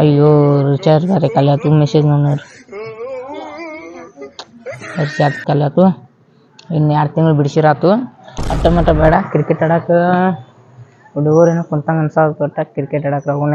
ಅಯ್ಯೋ ರಿಚಾರ್ಜ್ ಬೇರೆ ಖಾಲಿ ಆಯ್ತು ಮೆಸೇಜ್ ನೋಡ್ರಿ ರಿಚಾರ್ಜ್ ಖಾಲಿ ಆಯ್ತು ಇನ್ನು ಎರಡು ತಿಂಗಳು ಬಿಡಿಸಿರಾತು. ಅಟ್ಟ ಮಟ್ಟ ಬೇಡ ಕ್ರಿಕೆಟ್ ಆಡಕ್ಕೆ ಹುಡುಗರೇನೋ ಕುಂತಂಗೆ ಅನ್ಸಾದ ಕೊಟ್ಟ ಕ್ರಿಕೆಟ್ ಆಡಕ್ಕೆ ಹೋಗೋಣ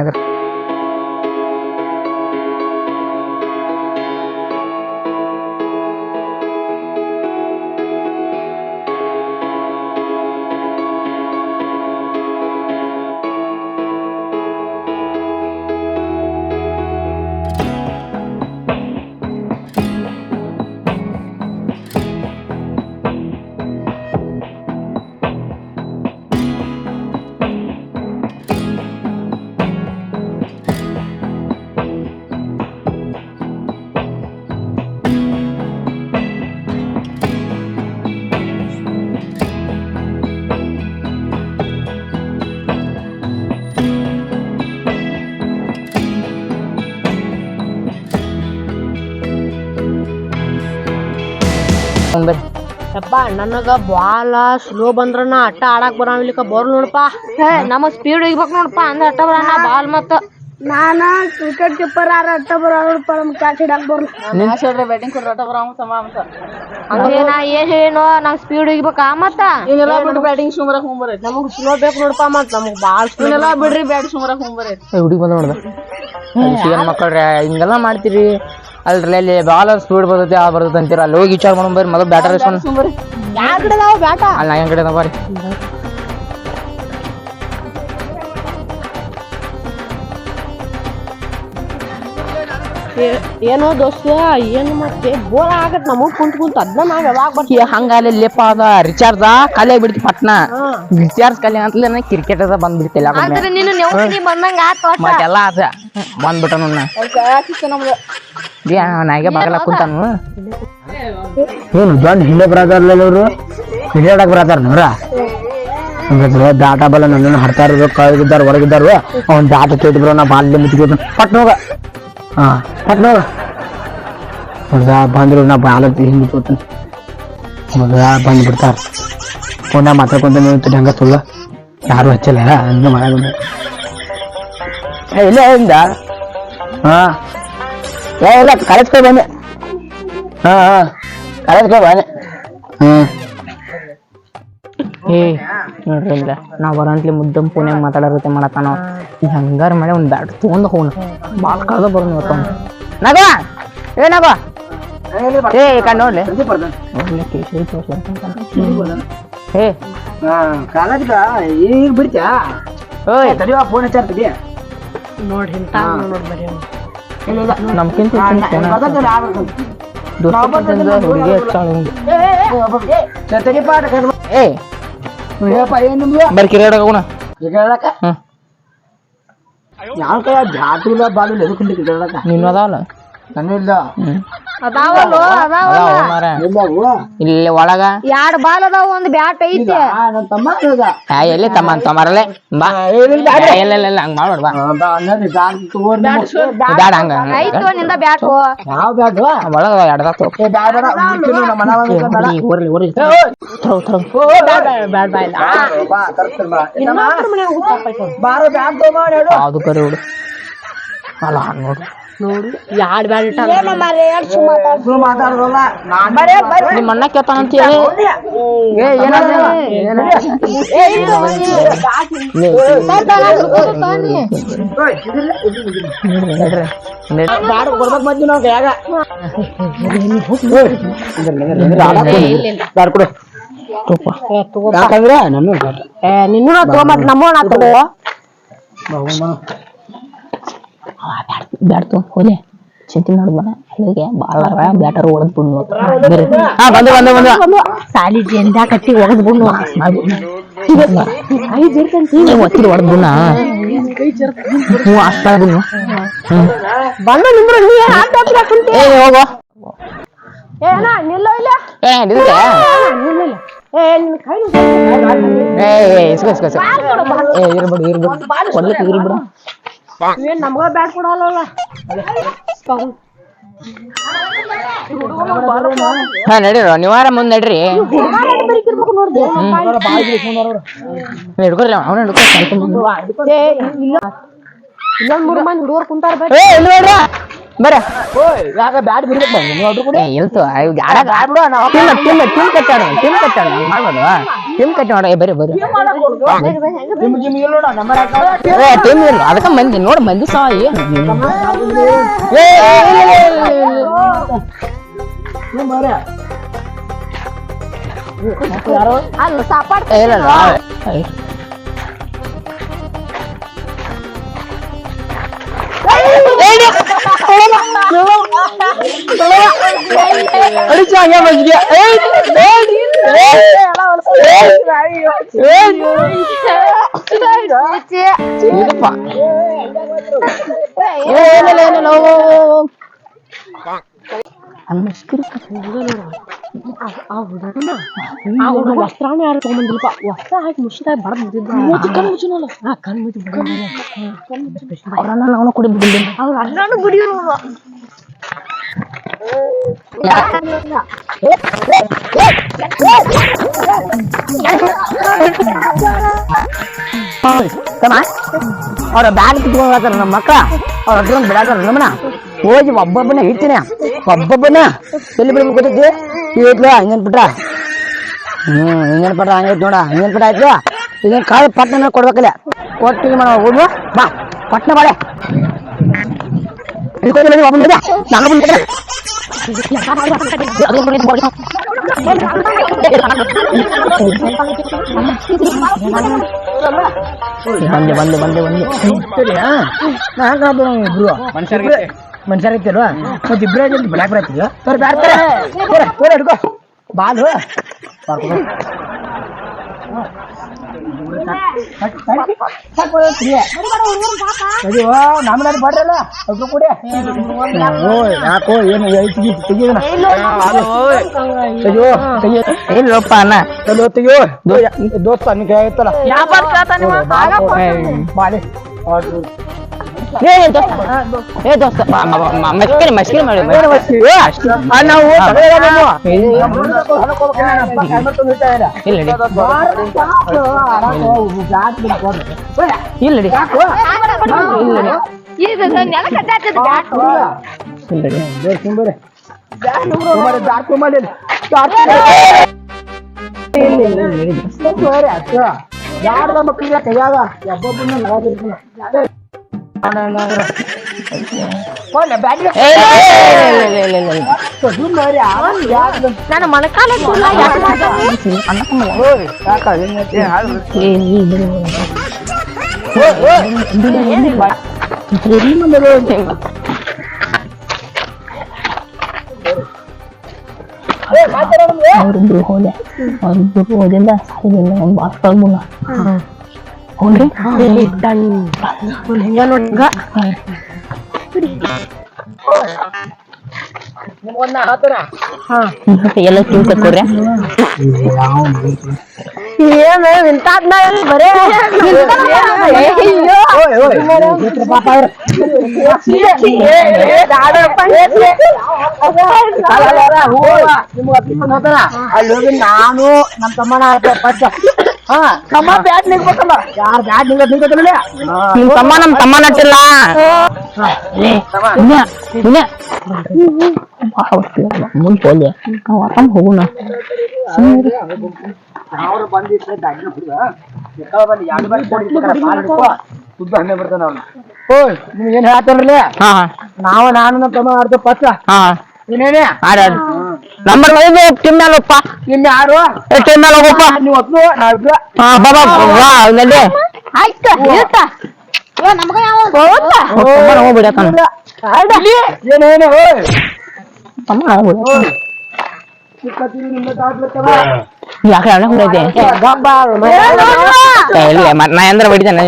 ಬರ್ರಿ ಯಪ್ಪ ನನಗ ಬಾಲ ಸ್ಲೋ ಬಂದ್ರ ನಾ ಅಟ್ಟ ಆಡಕ್ ಬರಾವಿಲಿಕ್ಕ ಬರ್ ನೋಡಪ್ಪ. ಹೇ ನಮ್ಮ ಸ್ಪೀಡ್ ಹೋಗ್ಬೇಕು ನೋಡಪ್ಪ ಅಂದ್ರೆ ಅಟ್ಟ ಬರ ಬಾಲ್ ಮತ್ತ. ನಾನ ಕ್ರಿಕೆಟ್ ಕೀಪರ್ ಆರ ಅಟ್ಟ ಬರ ನೋಡಪ್ಪ ನಮ್ ಕ್ಯಾಚ್ ಹಿಡಕ್ ಬರ್ಲ. ಬ್ಯಾಟಿಂಗ್ ಕೊಡ್ರಿ ಅಟ ಬರ ಸಮ ಅಂತ. ಅಂದ್ರೆ ನಾ ಏನ್ ಹೇಳೋ ನಂಗ್ ಸ್ಪೀಡ್ ಹೋಗ್ಬೇಕಾ ಮತ್ತ? ಇನ್ನೆಲ್ಲ ಬಿಡ್ರಿ ಬ್ಯಾಟಿಂಗ್ ಸುಮಾರ ಹೋಗ್ಬರ್ರಿ ನಮಗ್ ಸ್ಲೋ ಬೇಕು ನೋಡಪ್ಪ ಮತ್ತ ನಮಗ್ ಬಾಲ್ ಇನ್ನೆಲ್ಲ ಬಿಡ್ರಿ ಬ್ಯಾಟ್ ಸುಮಾರ ಹೋಗ್ಬರ್ರಿ ಹುಡುಗಿ ಬಂದ ನೋಡ್ದ. ಮಕ್ಕಳ್ರಿ ಹಿಂಗೆಲ್ಲ ಮಾಡ್ತೀರಿ. ಅಲ್ರಿ ಅಲ್ಲಿ ಬಾಲ್ ಸ್ಪೀಡ್ ಬರ್ತೈತಿ ಆ ಬರ್ತೈತಿ ಅಂತೀರ. ಅಲ್ಲಿ ಹೋಗಿ ವಿಚಾರ ಮಾಡೋಣ ಬರ್ರಿ ಮೊದಲು ಬ್ಯಾಟರ್ ಇಸ್ಕೊಂಡು. ಯಾರ ಕಡೆ ಅದಾವ ಬ್ಯಾಟ? ಅಲ್ಲಿ ನಾ ಕಡೆ ಬರ್ರಿ. ಏನೋ ದೋಸ್ತ ಏನು ಮತ್ತೆ ಬೋರ್ ಆಗತ್ ನಮಗ್ ಕುಂತ್ ಕುಂತ ಅದ್ನ ನಾವ್ ಯಾವಾಗ ಬರ್ತೀವಿ? ಹಂಗ ಅಲ್ಲಿ ಲೇಪ ಅದ ರಿಚಾರ್ಜ್ ಖಾಲಿ ಬಿಡ್ತಿ ಪಟ್ನ. ರಿಚಾರ್ಜ್ ಖಾಲಿ ಅಂತಲೇ ಕ್ರಿಕೆಟ್ ಅದ ಬಂದ್ಬಿಡ್ತಿಲ್ಲ ಆತ ಮತ್ತೆಲ್ಲ ಅದ ಬಂದ್ಬಿಟ್ಟ ನನ್ನ ನಾಯಿಗೆ ಬಾಗಲ ಕುಂತಾನು? ಏನು ದೊಡ್ಡ ಹಿಂದೆ ಬರತಾರಲ್ಲ ಇವರು? ಹಿಡಿಯಾಡಕ್ ಬರತಾರ ನೋಡ್ರ ಹಂಗಂದ್ರೆ ಬ್ಯಾಟ ಬಲ್ಲ ನನ್ನನ್ನು ಹರ್ತಾರ ಕಳೆದಿದ್ದಾರ ಹೊರಗಿದ್ದಾರು. ಅವ್ನು ದಾಟ ಕೇಟ್ ಬರೋ ನಾ ಬಾಲ್ಯ ಮುಚ್ಚಿಗೆ ಪಟ್ನೋಗ. ಹಾ ಪಟ್ ಹೋಗ ನೋಡ್ದ ಬಂದ್ರು ನಾ ಬಾಲ ಹಿಂದೆ ತೋತಾನೆ ನೋಡ್ದ ಬಂದ್ ಬಿಡ್ತಾರ. ಫೋನ ಮಾತಾಡ್ಕೊಂತ ನಿಂತು ಹಂಗ ಸುಳ್ಳ. ಯಾರು ಹಚ್ಚಲ್ಲ ಹಂಗ ಮನೆ ಇಲ್ಲ ಹಿಂದ. ಹಾ. ಏ ಇಲ್ಲ ಕಾಲೇಜ್ಗೆ ಬನ್ನಿ ಹಾ ಹಾ. ಕಾಲೇಜ್ಗೆ ಬನ್ನಿ ಹ್ಮ್ ಏ ನೋಡ್ರಿ ಇಲ್ಲ ನಾ ಬರಂತ್ಲಿ ಮುದ್ದಂ ಪುಣ್ಯಾಗ ಮಾತಾಡೋರತೆ ಮಾಡತ್ತಾನ ಹಂಗಾರ ಮಾಡಿ ಒಂದ್ ಬ್ಯಾಟ್ ತಗೊಂಡ್ ಹೋಗೋಣ. ಬಾಲ್ ಕಳ್ದ ಬರೋಣ ಇವತ್ತು ನಗ ಏ ನಗ. ಏ ಈ ಕಡೆ ನೋಡ್ಲಿ. ಏ. ಕಾಲೇಜ್ಗ ಈಗ ಬಿಡ್ತ್ಯಾ? ಓಯ್. ತಡಿಯೋ ಫೋನ್ ಹಚ್ಚಾರ ತಡಿ. ನೋಡ್ ಇಂತ ನೋಡ್ ಬರೀ ನಮ್ಕಿಂತ ಹುಡುಗಿ ಹಚ್ಚಾಳ ಪಾಠ ಏ ಹೋಗೋಣ ಯಾವ ಕೈ ಬ್ಯಾಟು ಇಲ್ಲ ಬಾಲು ಇಲ್ಲ ಎದಕ್ಕೆ ಈಗ ಹೇಳಕ ನೀನು ಅದಾವಲ್ಲ ನನ್ನ ಇಲ್ಲ ಹ್ಮ್ ಅದಾವಲ್ಲೋ ಅದಾವ ಅದಾವ ಮಾರ ಇಲ್ಲ ಅವು ಇಲ್ಲಿ ಒಳಗ ಎರಡ್ ಬಾಲ್ ಅದಾವ ಒಂದ್ ಬ್ಯಾಟ್ ಐತಿ ಆ, ನನ್ನ ತಮ್ಮ ಈಗ ಆ, ಎಲ್ಲಿ ತಮ್ಮ ತಮ್ಮರಲ್ಲೇ ಬಾ ಇಲ್ಲ ಇಲ್ಲ ಇಲ್ಲ ಹಂಗ ಮಾಡ್ಬೇಡ ಬಾ ಬಾ ಅನ್ನೋದು ಬ್ಯಾಟ್ ತಗೋರ್ ಬ್ಯಾಡ ಹಂಗ ಹಂಗ. ಐತು ನಿಂದ ಬ್ಯಾಟ್ ಯಾವ ಬ್ಯಾಟ್ ಒಳಗ ಎಡ್ದ ತಗೋ ಏ ಬ್ಯಾಡ ಬೇಡ ಮುಚ್ಚಿರು ನಮ್ಮ ಮನ ಬಂದ ಬೇಡ ಈ ಊರ್ಲಿ ಊರ್ಲಿ ಥ್ರೋ ಥ್ರೋ ಬ್ಯಾಟ್ ಬಾ ಇಲ್ಲ ಬಾ ತರ್ತೀನಿ ಬಾ ಏ ತಮ್ಮ, ಬಾರೋ ಬ್ಯಾಟ್ ತಗೊಂಡ್ ಹೇಳು ಅದು ಕರಿ ಹುಡು ಅಲ್ಲ ಹಂಗ್ ನೋಡು ಯಾಡ್ ಬ್ಯಾಡ ಇಟ್ಟ ನಿಮ್ಮ ಅಣ್ಣ ಕೇಳ್ತಾನಂತ ಏ ಏನಾದ ಬ್ಯಾಟ್ ಕೊಡ್ಬೇಕು ಮಂದಿ ನಾವು ಯಾಗ ಬ್ಯಾಟ್ ಕೊಡು ಯಾಕಂದ್ರೆ ನನ್ನ ನಿನ್ನೂ ತಗೊಂಬಟ್ ನಮ್ಮೋಣ ತಗೋ ಬ್ಯಾಟ್ ತಗೊಂಡ್ ಹೋಲೆ ಚಿಂತೆ ಮಾಡ್ಬೇಡ ಅಲ್ಲಿಗೆ ಬಾಳ ಬ್ಯಾಟರ್ ಹೊಡೆದ್ ಬಿಡ್ನು ಬಂದು ಬಂದು ಬಂದು. ಸಾಲಿ ಜೆಂಡಾ ಕಟ್ಟಿ ಒತ್ತಿರಿ ಹೊಡೆದ್ ಬಿಡ್ನ ಹ್ಞೂ ಅಷ್ಟ ಬಿಡ್ನು ಬಂದ ನಿಂದ್ರು ನೀ ಏ ಹೋಗೋ. ನಿಲ್ಲೋ ಇಲ್ಲ? ಏ ನಿಲ್ಲ ಏ ಇರ್ಬಿಡು ಇರ್ಬಿಡು. ಕೊಡ್ಲಿಕ್ಕೆ ಇರ್ಬಿಡು. ಏನ್ ನಮ್ಗ ಬ್ಯಾಟ್ ಕೊಡಲ್ಲ ಹಾ ನಡೀರೋ. ನೀವಾರ ಮುಂದೆ ನಡ್ರಿ. ಹಿಡ್ಕೊರಿ ಅವನ ಹಿಡ್ಕೊ ಇನ್ನೊಂದ್ ಮೂರ್ ಮಂದಿ ಹುಡುಗರು ಕುಂತಾರ ಏ ಇಲ್ಲಿ ನೋಡ್ರ. ಬರ್ರ ಯಾಕ ಬ್ಯಾಟ್ ಬಿಡ್ಬೇಕು ಬಂದು ನೀವು ಅಡ್ರು ಕೂಡ? ಏ ಇಲ್ತು. ಆಡಕ್ ಆಡ್ಬಿಡು ನಾವು ಟೀಮ್ ಟೀಮ್ ಟೀಮ್ ಕಟ್ಟಾಡ ಟೀಮ್ ಕಟ್ಟಾಡ ಮಾಡ್ಬೋದು ಟೀಮ್ ಕಟ್ಟಿ ಮಾಡ ಏ ಬರ್ರಿ ಬರ್ರಿ ಜಿಮ್ ಜಿಮ್ ಇಲ್ಲ ನೋಡ ನಂಬರ್ ಹಾಕ ಏ ಟೀಮ್ ಇಲ್ಲ ಅದಕ್ಕ ಮಂದಿ ನೋಡ್ ಮಂದಿ ಸಹ ಏನು ಏ ಅಲ್ಲ ಸಾಪಾಡ್ ಇಲ್ಲ ಅಡಿಚಾಗ ಮಜ್ಜಿಗೆ ಇದಪ್ಪ ಏನಿಲ್ಲ ಏನಿಲ್ಲ ಹೋಗು, ಹೋಗು, ಹೋಗು. ಅಲ್ಲಿ ಮಸ್ಕಿರಿ ಆ ಹುಡುಗ ವಸ್ತ್ರಾನು ಯಾರು ತಗೊಂಬಂದಿಲ್ಪ ವಸ್ತ್ರ ಹಾಕಿ ಮುಷಿದಾಗ ಬಡದ್ ಮುಗಿದ್ರು ಮೂತಿ ಕಣ್ ಮುಚ್ಚಿನಲ್ಲ ಹಾ ಕಣ್ ಮುಚ್ಚಿ ಅವ್ರನ್ನ ನಾವು ಕುಡಿ ಬಿಟ್ಟಿದ್ದೀನಿ ಅವ್ರ ಅಣ್ಣನು ಬಿಡಿಯೋರು ಕಮ ಅವ್ರ ಬ್ಯಾಗ್ ಕಿತ್ಕೊಂಡ್ ನಮ್ಮ ಮಕ್ಕಳ ಅವ್ರ ಹತ್ರ ಬಿಡಾತಾರ ನಮ್ಮನ ಹೋಗಿ ಒಬ್ಬೊಬ್ಬನ ಇಡ್ತೀನಿ. ಒಬ್ಬೊಬ್ಬನ ಎಲ್ಲಿ ಬಿಡ್ಬೇಕು ಗೊತ್ತೈತಿ? ಇಟ್ಲ ಹಿಂಗೇನ್ ಬಿಟ್ರ ಹ್ಮ್ ಹಿಂಗೇನ್ ಪಟ್ರ ಹಂಗೈತಿ ನೋಡ. ಹಿಂಗನ್ ಪಟ್ಟ ಆಯ್ತು? ಇದನ್ನ ಕಾಳು ಪಟ್ನ ಕೊಡ್ಬೇಕಲ್ಲ. ಕೊಟ್ಟು ಇದು ಮಾಡ ಹೋಗ್ಬೋ ಬಾ ಪಟ್ನ ಬಾಳೆ. ಇಳ್ಕೊಂಡು ಒಬ್ಬನ ಬಿಡ ನಾನು ಬಂದ ಬಂದೆ ಬಂದೆ ಬಂದೆ ಬಂದೆ ಸರಿಯಾ ನಾ ಹಾಕೋದು ಇಬ್ರು ಮನುಷ್ಯರ ಮನುಷ್ಯರ ಐತಿಲ್ವಾ ಮತ್ತೆ ಇಬ್ರೇ ಜಲ್ದಿ ಬ್ಲಾಕ್ ಬರತ್ತಿಲ್ಲ ಸರ್ ಬ್ಯಾಡ್ತಾರೆ ತೋರ ತೋರ ಹಿಡ್ಕೋ ಬಾಲು ನಮ್ಮದಾರು ಬಾಡ್ರಲ್ಲ ಒಬ್ರು ಕೂಡ ಓ ಯಾಕೋ ಏನು ಐತಿ ತೆಗಿಯೋಣ ತೆಗಿಯೋ ತೆಗಿಯೋ ಇಲ್ಲಪ್ಪ ಅಣ್ಣ ಚಲೋ ತೆಗಿಯೋ ದೋಸ್ತ ನಿನ್ ಆಯ್ತಲ್ಲ ಬಾಲಿ ಏ ದೋಸ್ತ ಏ ದೋಸ್ತ ಮಸ್ಕಿರಿ ಮಸ್ಕಿರಿ ಮಾಡಿ ನಾವು ಯಾರದ ಮಕ್ಕಳಿಗೆ ಕೈಯಾಗ? ನನ್ನ ಮೊಣಕಾಲ ಅವ್ರಿಬ್ರು ಹೋದೆ ಅವ್ರಿಬ್ರು ಹೋದಿಂದ ಸಾಯಿದಿಂದ ಒಂದು kuning kuning dan kuningnya lo enggak Muna ಹಾ ತಮ್ಮ ಬ್ಯಾಟ್ ನಿಲ್ಬೇಕಲ್ಲ ಯಾರ ಬ್ಯಾಟ್ ನಿಲ್ಲ ನಿಲ್ಬೇಕಲ್ಲ ನಿಮ್ ತಮ್ಮ ನಮ್ ತಮ್ಮ ನಟ್ಟಿಲ್ಲ. ಮುಂದ್ ಹೋಗ್ಲಿ ನಾವು ಅಸಮ್ ಹೋಗೋಣ. ಅವ್ರು ಬಂದಿದ್ರೆ ಹಣ್ಣೆ ಬರ್ತಾನ ಅವ್ನು. ಓಯ್ ನಾವ ನಾನು ನಮ್ಮ ತಮ್ಮ ಆಡ್ತೇವೆ ಪಚ್ಚ. ಏನೇನೆ ಆಡ. ನಂಬರ್ ಐದು ಟೀಮ್ ಮೇಲೆ ಹೋಗಪ್ಪ ನಿಮ್ ಯಾರು? ಟೀಮ್ ಮೇಲೆ ಹೋಗಪ್ಪ ನೀವು ನಾವಿಬ್ರು ಹಾ ಬಾಬಾ ವಾ ನಡಿ ಆಯ್ತ ನಮ್ಗ ಯಾವ ತಮ್ಮನ ಹೋಗ್ಬಿಡತಾನ ಏನೇನೆ ತಮ್ಮ ಹೋಗ್ಬಿಡ ಚಿಕ್ಕತ್ತಿರಿ ನಿಮ್ಮ ತಾಡ್ಬಿಡ್ತಾವ ಯಾಕೆ ಅವನೇ ಹೊಡೈತೆ ಇಲ್ಲ ಮತ್ ನಾ ಎಂದ್ರ ಹೊಡಿತಾನೆ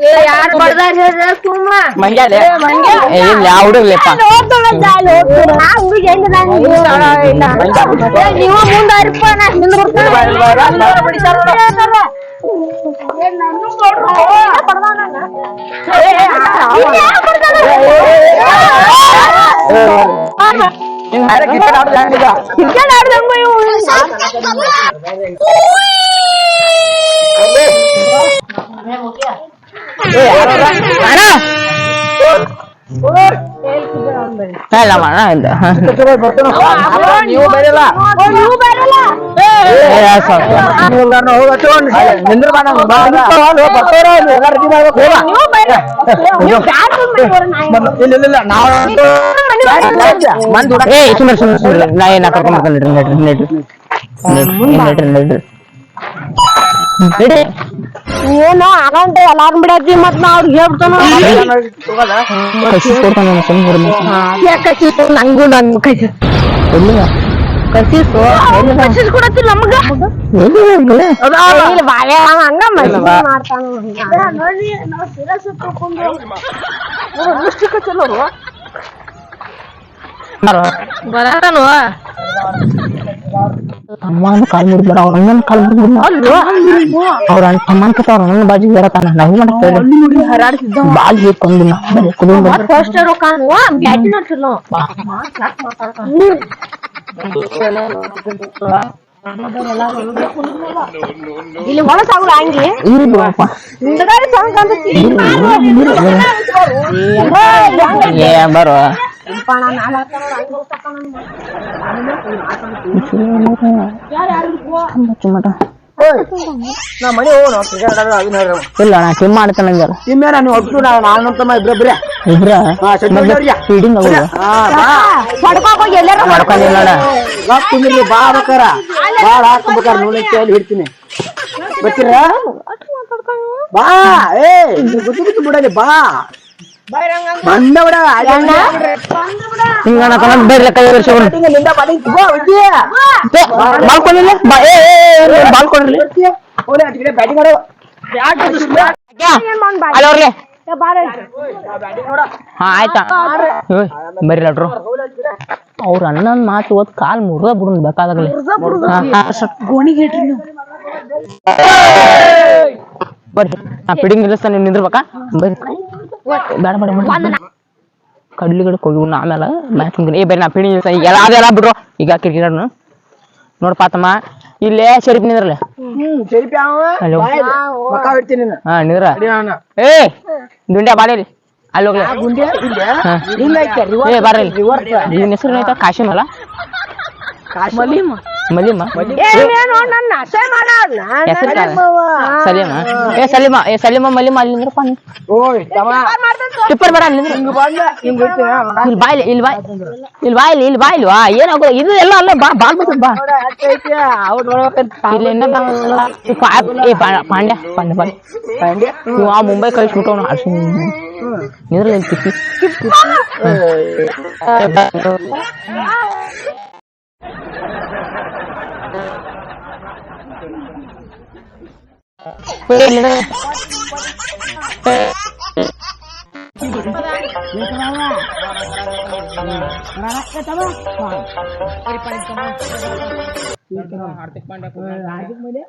ಏ ಗಾಡಿ ಕೇಳ್ಕೊತೀನಿ ನಾ ನಡೀರಿ ಬರ್ತಾವ ಯಾರು ಬಡ್ದಾರ ಹೇಳ್ರಿ ಸುಮ್ಮ ಮಂಗ್ಯಾಲೆ ಏ ಇಲ್ಲ ಯಾವ ಹುಡುಗ್ಲೆಪ್ಪ ನೀವು ಮುಂದಾರಿಪ್ಪ ನಾ ಹಿಂದ್ ಕ್ರಿಕೆಟ್ ಆಡ್ದಂಗ ಇವು ಏ ಸುಮ್ಮನೆ ನೀವು ಸುಮ್ಮನೆ ನಾ ಏನ ಕರ್ಕೊಂಡ್ ಬರ್ತೀನಿ ನಡ್ರಿ ನಡ್ರಿ ನಡ್ರಿ ನಡ್ರಿ. ಅಕೌಂಟ್ ಏನು ಆಗಂಟೆ ಎಲ್ಲಾರು ಬಿಡತ್ತಿ ಮತ್ ನಾ ಅವ್ರಿಗೆ ಹೇಳ್ಬಿಡ್ತಾನ ನಂಗೂ ನನ್ ಕೈಸಿ ಕಸಿಸು ಕಸಿಸ್ ಕೊಡತ್ತಿಲ್ಲ ನಮಗ. ಹಂಗ ಮಾಡ್ತಾನ. ಚಲೋ ಬರತಾನು ಅಮ್ಮನ ಕಾಲ್ ಮುರಿದ್ಬಿಡ ಅವ್ರ ಅಣ್ಣನ ಕಾಲ್ ಮುರಿದ್ಬಿಡ ಅವ್ರ ಅಣ್ಣ ತಮ್ಮನ ಕತ್ತ ಅವ್ರ ಅಣ್ಣನ ಬಾಜು ಇರತಾನ ನಾವು ಮಾಡಕ್ ಬಾಲ್ ಹಿಡ್ಕೊಂಡು ನಾ ಬರೀ ಕುಡಿಯೋದು ಬರೀ. ಫಸ್ಟ್ ಕಾಣುವ ಬ್ಯಾಟಿನ ಚಲೋ ಇಲ್ಲಿ ಹೊಲಸಾಗುಲ್ಲ ಹಂಗೆ ಇರು ನಾ ಮನೆ ಹೋಗೋಣ ಕ್ರಿಕೆಟ್ ಅದನ್ನ ಹೇಳ್ರಿ ಇಲ್ಲ ನಾ ನಾನು ಇಬ್ರ ಫೀಡಿಂಗ್ ಹೋಗಿ ಬಾ ಬಾಳ ಹಾಕ್ಬೇಕಾರ ನೋಡಿ ಕೇಳಿ ಹಿಡ್ತೀನಿ ಬರ್ತೀರ ಬಾ ಏ ಗುದ್ದು ಬಿಡಲಿ, ಬಾ. ಬೇರೆ ಕೈ ಬಾಲ್ಕೊಂಡಿಲ್ಲ ಹಾ ಆಯ್ತಾ? ಬರ್ರಿ ಅವ್ರ ಅಣ್ಣನ ಮಾತು ಓದ್ ಕಾಲ್ ಮುರ್ದ ಬಿಡುನ್ ಬೇಕಾದಾಗಲಿ. ಬರ್ರಿ. ನಾ ಪಿಡಿಂಗ್ ನಿಲ್ಲಿಸ್ತಾನೆ ನೀವು ನಿಂದಿರ್ಬೇಕಾ? ಬರ್ರಿ. ಬೇಡ ಬೇಡ ಬೇಡ ಕಡ್ಲಿ ಗಿಡಕ್ಕೆ ಹೋಗಿ ಆಮೇಲೆ ಮ್ಯಾಚ್ ಮುಗಿನ ಏ ಬರ್ರಿ ನಾ ಪಿಡಿಂಗ್ ನಿಲ್ಲಿಸ್ತಾನೆ ಎಲ್ಲ ಅದೆಲ್ಲ ಬಿಡ್ರು. ಈಗ ಕ್ರಿಕೆಟ್ ನೋಡಪ್ಪ ತಮ್ಮ ಇಲ್ಲೇ ಶರೀಫ್ ನಿಂದ್ರಲ್ಲ. ಹಾ ನಿಂದ್ರ? ಏ ದುಂಡ್ಯಾ ಬಾಡೇಲಿ ಅಲ್ಲಿ ಹೋಗ್ಲಿ. ಗುಂಡಿ ಏ ಬರ್ರಿ. ನಿನ್ನ ಹೆಸರು ಏನೈತ? ಕಾಶಿಮ್ ಅಲ್ಲ? ಮಲೀಮ. ಮಲೀಮ? ಸಲೀಮ? ಏ ಸಲೀಮ ಏ ಸಲೀಮ ಮಲೀಮ ಅಲ್ಲಿ ನಿಂದ್ರಪ್ಪ ನೀ ಟಿಪ್ಪರ್ ಬೇಡ ಅಲ್ಲಿ ನಿಂದ್ರ ಇಲ್ಲಿ ಬಾಯ್ಲಿ ಇಲ್ಲಿ ಬಾಯ್ ಇಲ್ಲಿ ಬಾಯ್ಲಿ ಇಲ್ಲಿ ಬಾಯ್ಲಿ ವಾ ಏನಾಗೋ ಇದು ಎಲ್ಲ ಅಲ್ಲ ಬಾ ಬಾಲ್ ಬಾ. ಇಲ್ಲಿ ಪಾಂಡ್ಯಾ ಏ ಪಾಂಡ್ಯ ಪಾಂಡ್ಯ ಬಾಯ್. ನೀವು ಆ ಮುಂಬೈ ಕಳಿಸ್ಬಿಟ್ಟು ಅರ್ಶಿ ನಿಂದ್ರಲ್ಲ ಕಿಪ್ಪಿ ಏ, ಇಲ್ಲಿ ನಿಂದ್ರ. ಹಾರ್ದಿಕ್ ಮೇಲೆ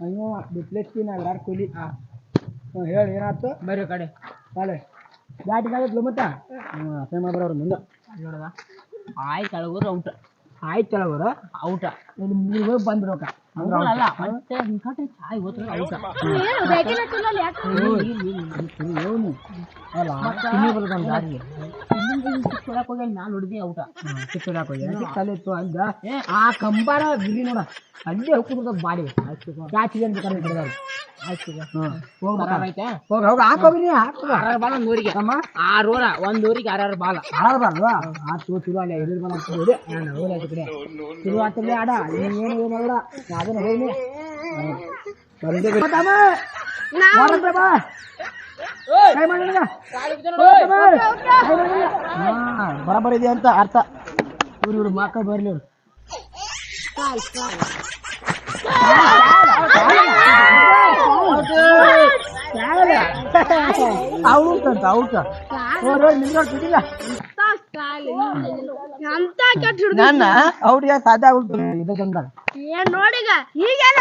ಅಯ್ಯೋ ಡಿಪ್ಲೆಕ್ಸಿನ ವಿರಾಟ್ ಕೊಹ್ಲಿ ಹೇಳಿ ಏನಾಯ್ತು ಬರ್ರಿ ಕಡೆ ನಾಳೆ ಬ್ಯಾಟಿಂಗ್ ಆಗಿದ್ಲು ಮತ್ತೆ ಹ್ಞೂ ಅಸಹ್ಯ ಮಾಡ್ಬಾರ ಮುಂದೆ ನೋಡದ ಆಯ್ತು ಅಳಗೋರು ಔಟ್ ಆಯ್ತು ಅವ್ರ ಔಟ. ಎಲ್ಲಿ ಹೋಗಿ ಬಂದ್ಬಿಡೋಕ. ಅಲ್ಲ ಮತ್ತೆ ಹಿಂಗಾಟ ಚಾಯ್ ಹೋತ್ರ ಔಟ. ಅಲ್ಲ ಇನ್ನೂ ಬರ್ತದ ದಾರಿಗೆ. ಇಲ್ಲಿಂದ ಹಿಂಗ್ ಹೊಡ್ಯಾಕ್ ಹೋಗಿ ಅಲ್ಲಿ ಮ್ಯಾಲ್ ಹೊಡ್ದಿ ಔಟ ಕಿತ್ತಡಾಕ ತಲೆ ಇತ್ತು ಅಂದ. ಆ ಕಂಬಾರ ಗಿರಿ ನೋಡ. ಅಲ್ಲೇ ಹೋಗ್ಬಿಡ್ತದ ಬಾಡಿ. ಕ್ಯಾಚಿಗೆ ಅಂತ ಕರೆ ಬಿಡದಾರ ಆಯ್ತು ಐತೆ ಹೋಗಿ ಹೋಗಿ ಹಾಕೋಗ್ರಿ ಹಾಕೋಗ ಆರಾರು ಬಾಲ್ ಒಂದ್ ಊರಿಗೆ ಅಮ್ಮ? ಆರು ಓರ ಒಂದು ಊರಿಗೆ ಆರಾರು ಬಾಲ. ಆಡಬಾರ್ದು ಆತು ಚಲೋ ಅಲ್ಲಿ ಐದು ಬಲ ಆಗ್ತದೆ ನಾನು ಹೋಗಿ ಕಡೆ ಆಡ. ಏನು ಏನು ಇಲ್ಲ ಅದನ್ನ ಹೇಳಿ ಬಂದೆ ತಮ್ಮ ಮಾಡ್ದೆ ಬಾ ಕೈ ಮಾಡಿ ನಿನಗ. ಓ ತಮ್ಮ. ಕೈ ಮಾಡಿ ನಿನಗ. ಇದೆ ಅಂತ ಅರ್ಥ. ಇವ್ರು ಇವ್ರು ಮಾಕ ಬರ್ಲಿ ಇವ್ರು. ಔಟ್ ಅಂತ ಔಟ್ ಅಂತ ಕೆಟ್ಟ ಹಿಡ್ದು ನನ್ನ ಅವ್ರಿಗೆ ಸಾಧ್ಯ ಆಗುತ್ತೆ ಇದು ಏನ್ ನೋಡಿಗ? ಈಗೇನ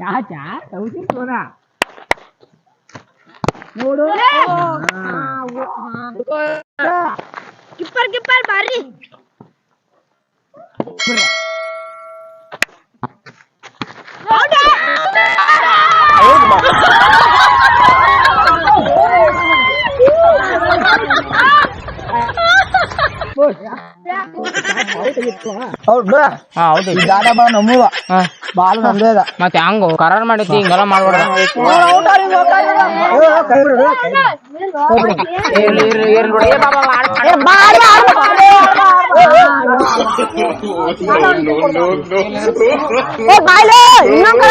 ಚಾಚಾ ನೋಡು. किपर गिप्पर भारी Oh, no! ಹೌದು ಹಾ ಹೌದು. ಈ ದಾಟ ಬಾ ನಮ್ಮವ. ಹಾ. ಬಾಳ ನಮ್ದೇ ಅದ ಮತ್ತೆ ಹಂಗ ಕರಾರ್ ಮಾಡೈತಿ ಹಿಂಗೆಲ್ಲ ಮಾಡ್ಬೇಡ. ಬಿಡು. ಏ ಬಾಬಾ ಆಡ್- ಇನ್ನೊಂದ್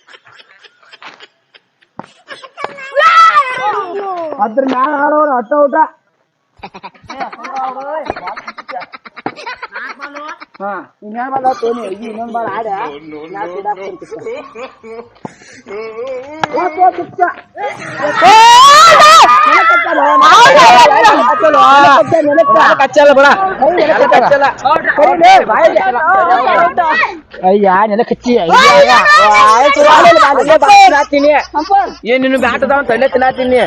ಅದ್ರ ಮ್ಯಾಲ ಆಡೋರು ಅಟ್ಟ ಊಟ ಹಾ ಇನ್ನೇನ್ ಬಂದ ತೋನಿ ಇನ್ನೊಂದ್ ಬಾಳ ಆಡ ಕಚ್ಚಲ್ಲ ಬಿಡ. ಅಯ್ಯ ನೆಲ ಕಚ್ಚಿ ಏನ್ ನಿನ್ನ ಬ್ಯಾಟ್ ಅದಾವ ತಲೆ ತಿನ್ನಾತೀನಿ.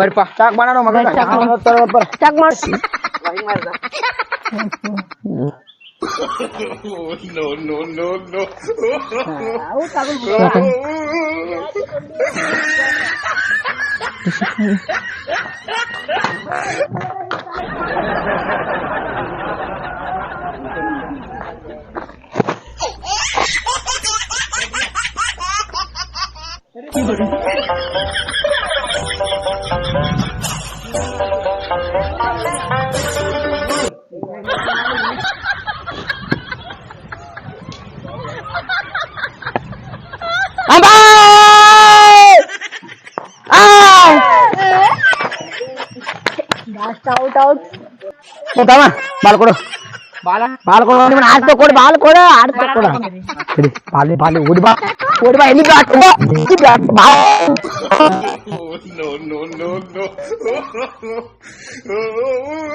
ಬರ್ಪ ಚಾಕ್ ಮಾಡೋಣ ಮಗ ಚಾಕ್ ಮಾಡಿ. ಔಟ್ ಔಟ್ ಬಾಲ್ ಕೊಡು ಬಾಲ ಬಾಲ್ ಕೊಡು ನಿಮ್ಮನ್ನ ಆಡ್ತಾ ಕೊಡು ಬಾಲ್ ಕೊಡು ಆಡ್ತಾ ಕೊಡು ಹಿಡಿ ಬಾಲಿ ಬಾಲಿ ಓಡಿ ಬಾ ಓಡಿ ಬಾ ಎಲ್ಲಿ ಬ್ಯಾಟ್ ಬ್ಯಾಟ್ ಬಾ